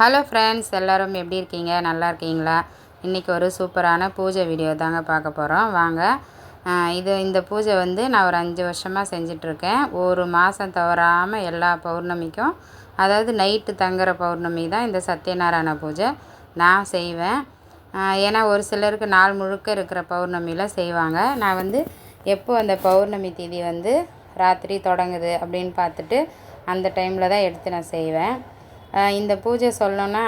Hello friends எல்லோரும் எப்படி இருக்கீங்க? நல்லா இருக்கீங்களா? இன்றைக்கி ஒரு சூப்பரான பூஜை வீடியோ தாங்க பார்க்க போகிறோம் வாங்க. இது இந்த பூஜை வந்து நான் ஒரு அஞ்சு வருஷமாக செஞ்சிட்ருக்கேன். ஒரு மாதம் தவறாமல் எல்லா பௌர்ணமிக்கும் அதாவது நைட்டு தங்குற பௌர்ணமி தான் இந்த சத்யநாராயண பூஜை நான் செய்வேன். ஏன்னா ஒரு சிலருக்கு நாள் முழுக்க இருக்கிற பௌர்ணமியில் செய்வாங்க. நான் வந்து எப்போ அந்த பௌர்ணமி தேதி வந்து ராத்திரி தொடங்குது அப்படின்னு பார்த்துட்டு அந்த டைமில் தான் எடுத்து நான் செய்வேன். இந்த பூஜை சொல்லணுன்னா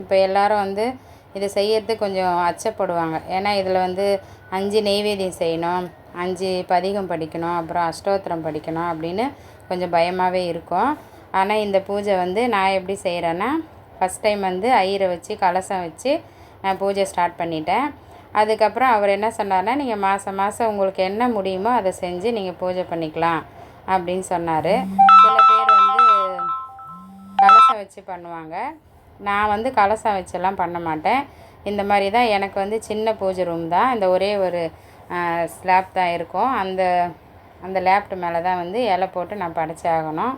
இப்போ எல்லாரும் வந்து இதை செய்யறதுக்கு கொஞ்சம் அச்சப்படுவாங்க. ஏன்னா இதில் வந்து அஞ்சு நெய்வேத்தியம் செய்யணும் அஞ்சு பதிகம் படிக்கணும் அப்புறம் அஷ்டோத்திரம் படிக்கணும் அப்படின்னு கொஞ்சம் பயமாகவே இருக்கும். ஆனால் இந்த பூஜை வந்து நான் எப்படி செய்கிறேன்னா ஃபஸ்ட் டைம் வந்து ஐயரை வச்சு கலசம் வச்சு நான் பூஜை ஸ்டார்ட் பண்ணிட்டேன். அதுக்கப்புறம் அவர் என்ன சொன்னார்னா நீங்கள் மாதம் மாதம் உங்களுக்கு என்ன முடியுமோ அதை செஞ்சு நீங்கள் பூஜை பண்ணிக்கலாம் அப்படின்னு சொன்னார். வச்சு பண்ணுவாங்க. நான் வந்து கலசம் வச்செல்லாம் பண்ண மாட்டேன். இந்த மாதிரி தான் எனக்கு வந்து சின்ன பூஜை ரூம் தான். இந்த ஒரே ஒரு ஸ்லாப் தான் இருக்கும். அந்த அந்த லேப்டு மேலே தான் வந்து இலை போட்டு நான் படைச்சி ஆகணும்.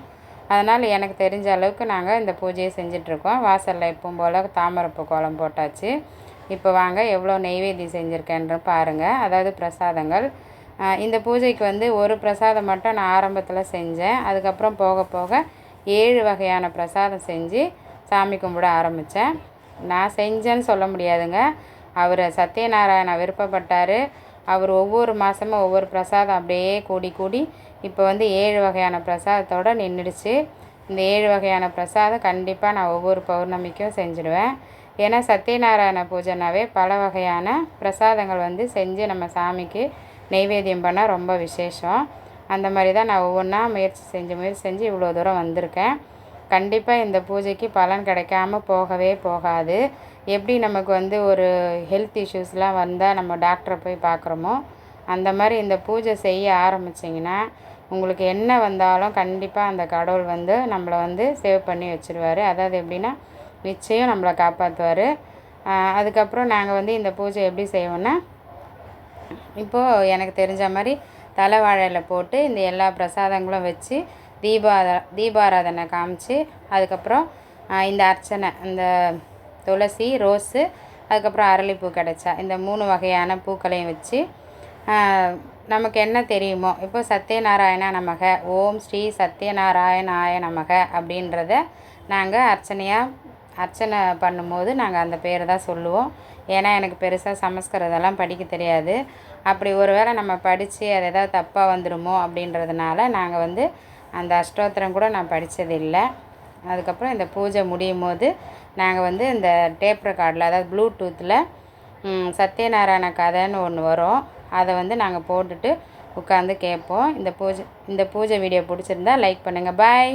அதனால் எனக்கு தெரிஞ்ச அளவுக்கு நாங்கள் இந்த பூஜையை செஞ்சிட்ருக்கோம் வாசலில் எப்பவும் போல் தாமரப்பு கோலம் போட்டாச்சு. இப்போ வாங்க எவ்வளோ நெய்வேத்தியம் செஞ்சுருக்கேன்ற பாருங்கள் அதாவது பிரசாதங்கள். இந்த பூஜைக்கு வந்து ஒரு பிரசாதம் மட்டும் நான் ஆரம்பத்தில் செஞ்சேன். அதுக்கப்புறம் போக போக ஏழு வகையான பிரசாதம் செஞ்சு சாமி கும்பிட ஆரம்பித்தேன் நான் செஞ்சேன்னு சொல்ல முடியாதுங்க. அவர் சத்யநாராயண விருப்பப்பட்டார். அவர் ஒவ்வொரு மாதமும் ஒவ்வொரு பிரசாதம் அப்படியே கூடி கூடி இப்போ வந்து ஏழு வகையான பிரசாதத்தோடு நின்றுடுச்சு இந்த ஏழு வகையான பிரசாதம் கண்டிப்பாக நான் ஒவ்வொரு பௌர்ணமிக்கும் செஞ்சுடுவேன். ஏன்னா சத்யநாராயண பூஜைனாவே பல வகையான பிரசாதங்கள் வந்து செஞ்சு நம்ம சாமிக்கு நெய்வேத்தியம் பண்ணால் ரொம்ப விசேஷம். அந்த மாதிரி தான் நான் ஒவ்வொன்றா முயற்சி செஞ்சு முயற்சி செஞ்சு இவ்வளோ தூரம் வந்திருக்கேன். கண்டிப்பாக இந்த பூஜைக்கு பலன் கிடைக்காம போகவே போகாது. எப்படி நமக்கு வந்து ஒரு ஹெல்த் இஷ்யூஸ்லாம் வந்தால் நம்ம டாக்டரை போய் பார்க்குறோமோ அந்த மாதிரி இந்த பூஜை செய்ய ஆரம்பிச்சிங்கன்னா உங்களுக்கு என்ன வந்தாலும் கண்டிப்பாக அந்த கடவுள் வந்து நம்மளை வந்து சேவ் பண்ணி வச்சுருவார். அதாவது எப்படின்னா நிச்சயம் நம்மளை காப்பாற்றுவார் அதுக்கப்புறம் நாங்கள் வந்து இந்த பூஜை எப்படி செய்வோன்னா இப்போது எனக்கு தெரிஞ்ச மாதிரி தலை வாழையில் போட்டு இந்த எல்லா பிரசாதங்களும் வச்சு தீபாரா தீபாராதனை காமிச்சு அதுக்கப்புறம் இந்த அர்ச்சனை இந்த துளசி ரோஸு அதுக்கப்புறம் அரளிப்பூ கிடச்சா இந்த மூணு வகையான பூக்களையும் வச்சு நமக்கு என்ன தெரியுமோ இப்போ சத்யநாராயணா நமக ஓம் ஸ்ரீ சத்யநாராயணாய நமக அப்படின்றத நாங்கள் அர்ச்சனையாக அர்ச்சனை பண்ணும்போது நாங்கள் அந்த பேரை தான் சொல்லுவோம். ஏன்னா எனக்கு பெருசாக சமஸ்கிருதெல்லாம் படிக்க தெரியாது. அப்படி ஒரு வேளை நம்ம படித்து அது எதாவது தப்பாக வந்துடுமோ அப்படின்றதுனால நாங்கள் வந்து அந்த அஷ்டோத்திரம் கூட நான் படித்ததில்லை அதுக்கப்புறம் இந்த பூஜை முடியும் போது நாங்கள் வந்து இந்த டேப் ரெக்கார்டில் அதாவது ப்ளூடூத்தில் சத்யநாராயண கதைன்னு ஒன்று வரும். அதை வந்து நாங்கள் போட்டுட்டு உட்காந்து கேட்போம். இந்த பூஜை இந்த பூஜை வீடியோ பிடிச்சிருந்தா லைக் பண்ணுங்கள் பாய்.